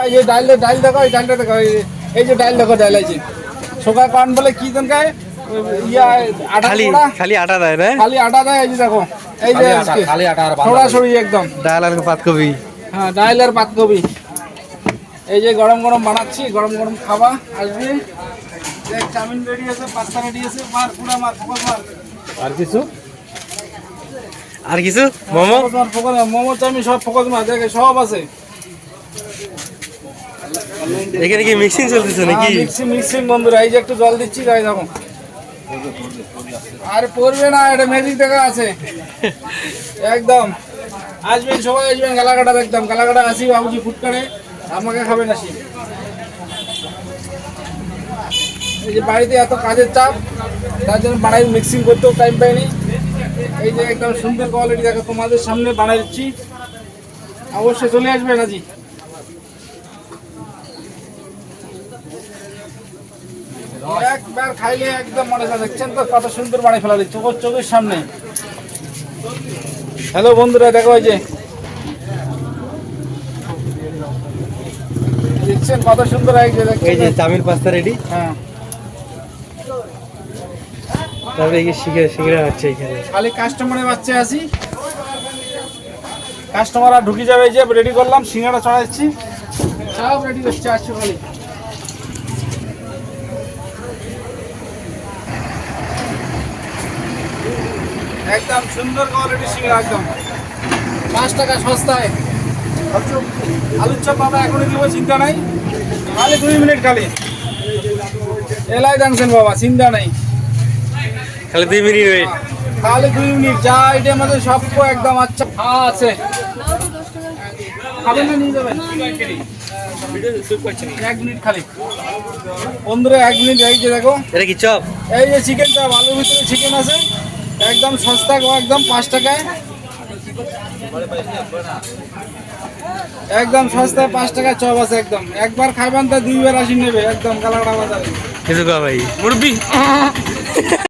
এই যে ডাল ডাল দেখো এই ডালটা দেখো এই যে- ডাল দেখো ডাল আছে বলে কি দরকার ইয়া আটা খালি আটা দেয় না? খালি আটা দেয় এই যে দেখো। এই যে খালি আটা, আর সরাসরি একদম। ডাল আর পাতকপি। হ্যাঁ ডাল আর পাতকপি। এই যে গরম গরম বানাচ্ছি গরম গরম খাবা আসবে। দেখ চাউমিন রেডি আছে পাস্তা রেডি আছে মার পুরা মার ফোকস মার। আর কিছু? আর কিছু? মোমো? মোমো চাউমিন সব ফোকস মার দেখে সব আছে। এখানে কি মিক্সিং চলতেছে নাকি? মিক্সিং মিক্সিং বন্ধুরা এই যে একটু জল দিচ্ছি গাই দেখো। আর পড়বে না এটা ম্যাজিক দেখা আছে। একদম। আসবেন সবাই আসবেন গালাকাটা একদম গালাকাটা আসি বাবুজি ফুটকারে আমাকে খাবেন আসি। এই যে বাড়িতে এত কাজের চাপ তার জন্য বাড়াই মিক্সিং করতেও টাইম পাইনি। এই যে একদম সুন্দর কোয়ালিটি দেখো তোমাদের সামনে বানাই দিচ্ছি। অবশ্যই চলে আসবেন আজি। একবার খাইলে একদম মনে হয় দেখছেন তো কত সুন্দর বানিয়ে ফেলা দিচ্ছে চোখের চোখের সামনে। হ্যালো বন্ধুরা দেখো যে। দেখছেন কত সুন্দর এই যে পাস্তা রেডি হ্যাঁ। তারপরে এই যে শিখে শিখে হচ্ছে এখানে। খালি কাস্টমারের বাচ্চা কাস্টমার আর ঢুকে যাবে যে রেডি করলাম সিঙ্গাড়া চড়াচ্ছি। সব রেডি হচ্ছে আসছে খালি। একদম সুন্দর কোয়ালিটি সিঙ্গাড়া একদম। পাঁচ টাকা সস্তায়। আলুর চপ আমরা এখনই দিব চিন্তা নাই। খালি দুই মিনিট খালি। এলাই জানছেন বাবা চিন্তা নেই। খালি দুই মিনিট ওয়েট তাহলে দুই মিনিট যা আইটেম আছে সব একদম আচ্ছা। হ্যাঁ আছে। খাবেন না নিয়ে যাবেন। এক মিনিট খালি। বন্ধুরা এক মিনিট এই যে দেখো। এটা কি চপ? এই যে চিকেন চাপ আলুর ভিতরে চিকেন আছে। একদম সস্তা গো একদম পাঁচ টাকায়। একদম সস্তায় পাঁচ টাকা চপ আছে একদম। একবার খাবেন তা দুইবার আসি নেবে একদম কালাকাটা বাজারে। ভাই।